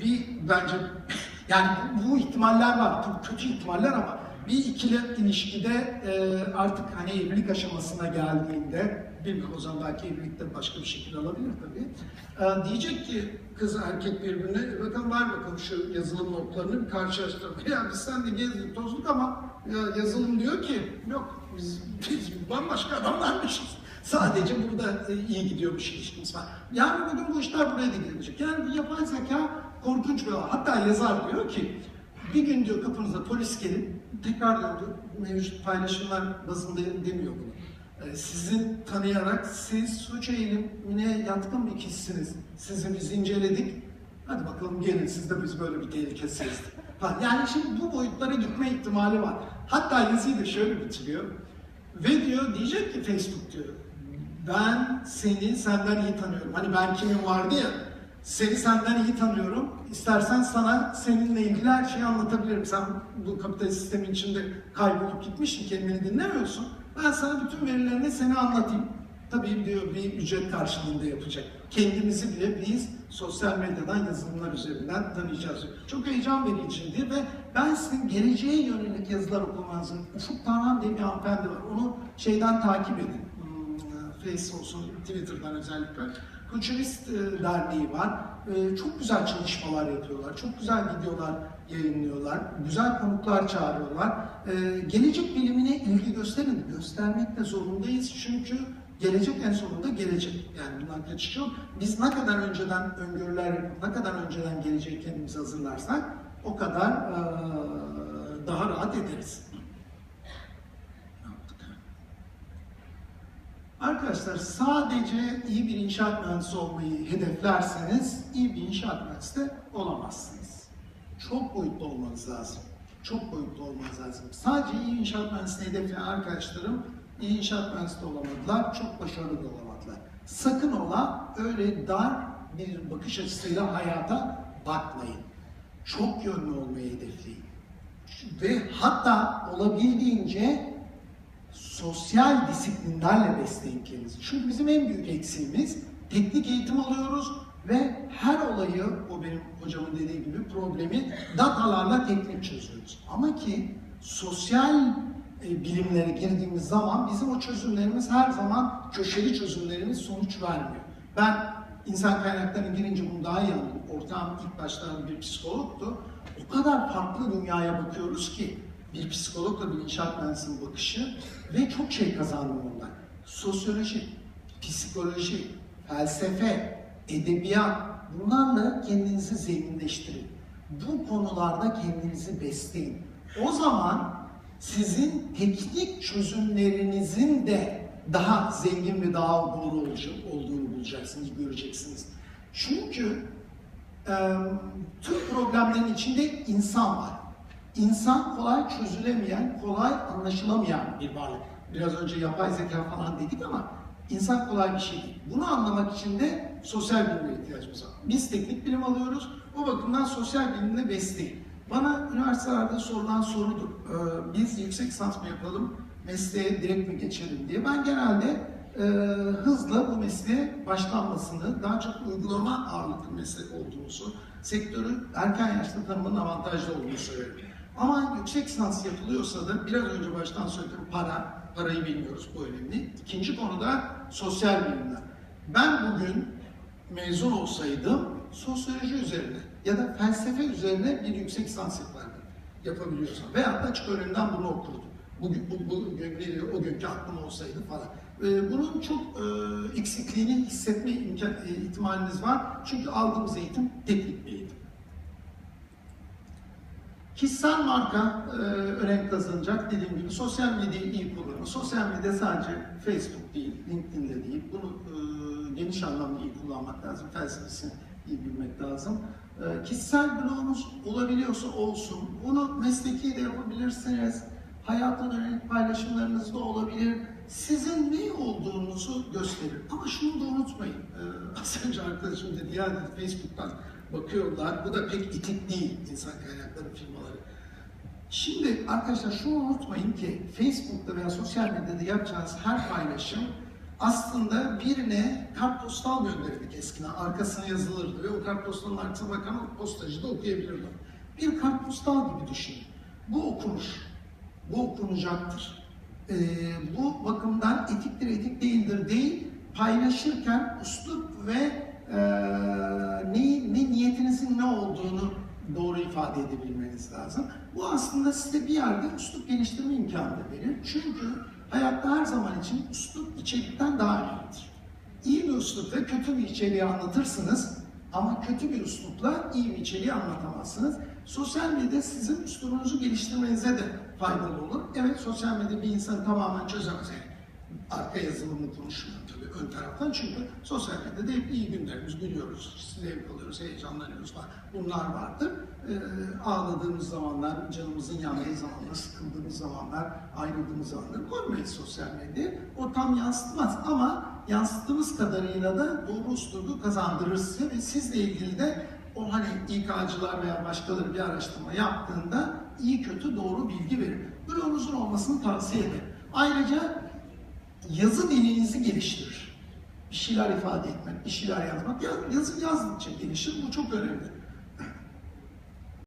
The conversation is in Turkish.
bir bence yani bu ihtimaller var. Çok kötü ihtimaller ama bir ikili ilişkide e, artık hani evlilik aşamasına geldiğinde bilmiyorum o zaman belki evlilikte başka bir şekil alabilir tabii. E, diyecek ki kız erkek birbirine bakalım var bakalım şu yazılım notlarını bir karşılaştıralım. Ya biz sen de gezdik tozduk ama ya yazılım diyor ki yok biz, biz bambaşka adamlarmışız. Sadece burada e, iyi gidiyormuş ilişkimiz var. Yani bugün bu işler buraya da gelecek. Yani bu yapay zeka korkunç bir. Hatta yazar diyor ki bir gün diyor kapınıza polis gelip tekrar diyor mevcut paylaşımlar bazında demiyor bunu. Ee, sizi tanıyarak siz suç eğilimine yatkın bir kişisiniz. Sizi biz inceledik. Hadi bakalım gelin siz de biz böyle bir tehlike sezdik. Falan. Yani şimdi bu boyutlara gitme ihtimali var. Hatta yazıyı da şöyle bitiriyor. Ve diyor diyecek ki Facebook diyor ben seni senden iyi tanıyorum. Hani ben kimim vardı ya seni senden iyi tanıyorum. İstersen sana seninle ilgili her şeyi anlatabilirim. Sen bu kapitalist sistemin içinde kaybolup gitmişsin, kendini dinlemiyorsun. Ben sana bütün verilerini seni anlatayım. Tabii diyor bir ücret karşılığında yapacak. Kendimizi bile biz sosyal medyadan yazılımlar üzerinden tanıyacağız. Çok heyecan vericiydi ve ben sizin geleceğe yönelik yazılar okumanızın, Ufuk Tarhan diye bir hanımefendi var. Onu şeyden takip edin. Hmm, Face olsun, Twitter'dan özellikle. Futurist e, Derneği var. E, çok güzel çalışmalar yapıyorlar. Çok güzel videolar yayınlıyorlar. Güzel konuklar çağırıyorlar. E, gelecek bilimine ilgi gösterin. Göstermek de zorundayız çünkü gelecek en sonunda gelecek. Yani bundan kaçış yok. Biz ne kadar önceden öngörüler ne kadar önceden geleceği kendimizi hazırlarsak o kadar daha rahat ederiz. Ne yaptık? Arkadaşlar sadece iyi bir inşaat mühendisi olmayı hedeflerseniz iyi bir inşaat mühendisi de olamazsınız. Çok boyutlu olmanız lazım. Çok boyutlu olmanız lazım. Sadece iyi inşaat mühendisini hedefleyen arkadaşlarım iyi inşaat mühendisi de olamadılar, çok başarılı da olamadılar. Sakın ola öyle dar bir bakış açısıyla hayata bakmayın. Çok yönlü olmayı hedefleyin. Ve hatta olabildiğince sosyal disiplinlerle besleyin kendinizi. Çünkü bizim en büyük eksiğimiz teknik eğitim alıyoruz ve her olayı, o benim hocamın dediği gibi problemi datalarla teknik çözüyoruz. Ama ki sosyal e, bilimlere girdiğimiz zaman bizim o çözümlerimiz her zaman köşeli çözümlerimiz sonuç vermiyor. Ben insan kaynaklarına girince bunu daha iyi anladım. Ortağım ilk başlarda bir psikologtu. O kadar farklı dünyaya bakıyoruz ki bir psikologla bir inşaat mühendisinin bakışı ve çok şey kazandım ondan. Sosyoloji, psikoloji, felsefe, edebiyat bunlarla kendinizi zenginleştirin. Bu konularda kendinizi besleyin. O zaman sizin teknik çözümlerinizin de daha zengin ve daha doğru olduğunu bulacaksınız, göreceksiniz. Çünkü e, tüm problemlerin içinde insan var. İnsan kolay çözülemeyen, kolay anlaşılamayan bir varlık. Biraz önce yapay zeka falan dedik ama insan kolay bir şey değil. Bunu anlamak için de sosyal bilime ihtiyacımız var. Biz teknik bilim alıyoruz. O bakımdan sosyal bilimle besleyin. Bana üniversitelerde sorulan sorudur. Ee, biz yüksek lisans mı yapalım, mesleğe direkt mi geçelim diye. Ben genelde e, hızla bu mesleğe başlanmasını, daha çok uygulama ağırlıklı meslek olduğumuzu, sektörün erken yaşta tanımanın avantajlı olduğunu söylerim. Ama yüksek lisans yapılıyorsa da biraz önce baştan söyledim para, parayı bilmiyoruz bu önemli. İkinci konu da sosyal bilimler. Ben bugün mezun olsaydım sosyoloji üzerine ya da felsefe üzerine bir yüksek lisans yapardım. Yapabiliyorsam. Veya da açık öğrenimden bunu okurdum. Bugün, bu, bu, bugün, o günkü aklım olsaydı falan. Ee, bunun çok e, eksikliğini hissetme imkan, e, ihtimaliniz var. Çünkü aldığımız eğitim teknik bir eğitim. Kişisel marka e, önem kazanacak dediğim gibi sosyal medyayı iyi kullanın. Sosyal medya sadece Facebook değil, LinkedIn'de değil. Bunu e, geniş anlamda iyi kullanmak lazım. Felsefesini iyi bilmek lazım. E, kişisel blogunuz olabiliyorsa olsun. Bunu mesleki de yapabilirsiniz. Hayatın önemli paylaşımlarınız da olabilir. Sizin ne olduğunuzu gösterir. Ama şunu da unutmayın. E, az önce arkadaşım dedi ya dedi, Facebook'tan bakıyorlar. Bu da pek etik değil insan kaynakları firmaları. Şimdi arkadaşlar şunu unutmayın ki Facebook'ta veya sosyal medyada yapacağınız her paylaşım aslında birine kartpostal gönderirdik eskiden. Arkasına yazılırdı ve o kartpostalın arkasına bakan postacı da okuyabilirdi. Bir kartpostal gibi düşünün. Bu okunur. Bu okunacaktır. Ee, bu bakımdan etiktir, etik değildir değil, paylaşırken üslup ve e, ne, ne niyetinizin ne olduğunu doğru ifade edebilmeniz lazım. Bu aslında size bir yerde üslup geliştirme imkanı da verir. Çünkü hayatta her zaman için üslup içerikten daha önemlidir. İyi bir üslupla kötü bir içeriği anlatırsınız ama kötü bir üslupla iyi bir içeriği anlatamazsınız. Sosyal medya sizin üslubunuzu geliştirmenize de faydalı olur. Evet sosyal medya bir insanı tamamen çözemez. Arka yazılımını konuşmuyorum tabii ön taraftan çünkü sosyal medyada hep iyi günlerimiz gülüyoruz, zevk alıyoruz, heyecanlanıyoruz falan. Bunlar vardır. Ee, ağladığımız zamanlar, canımızın yandığı zamanlar, sıkıldığımız zamanlar, ayrıldığımız zamanlar görmeyiz sosyal medyayı. O tam yansıtmaz ama yansıttığımız kadarıyla da doğru üslubu kazandırır size ve sizle ilgili de o hani İK'cılar veya başkaları bir araştırma yaptığında iyi kötü doğru bilgi verir. Blogunuzun olmasını tavsiye ederim. Ayrıca yazı dilinizi geliştirir. Bir şeyler ifade etmek, bir şeyler yazmak. Ya- Yazı yazdıkça gelişir, bu çok önemli.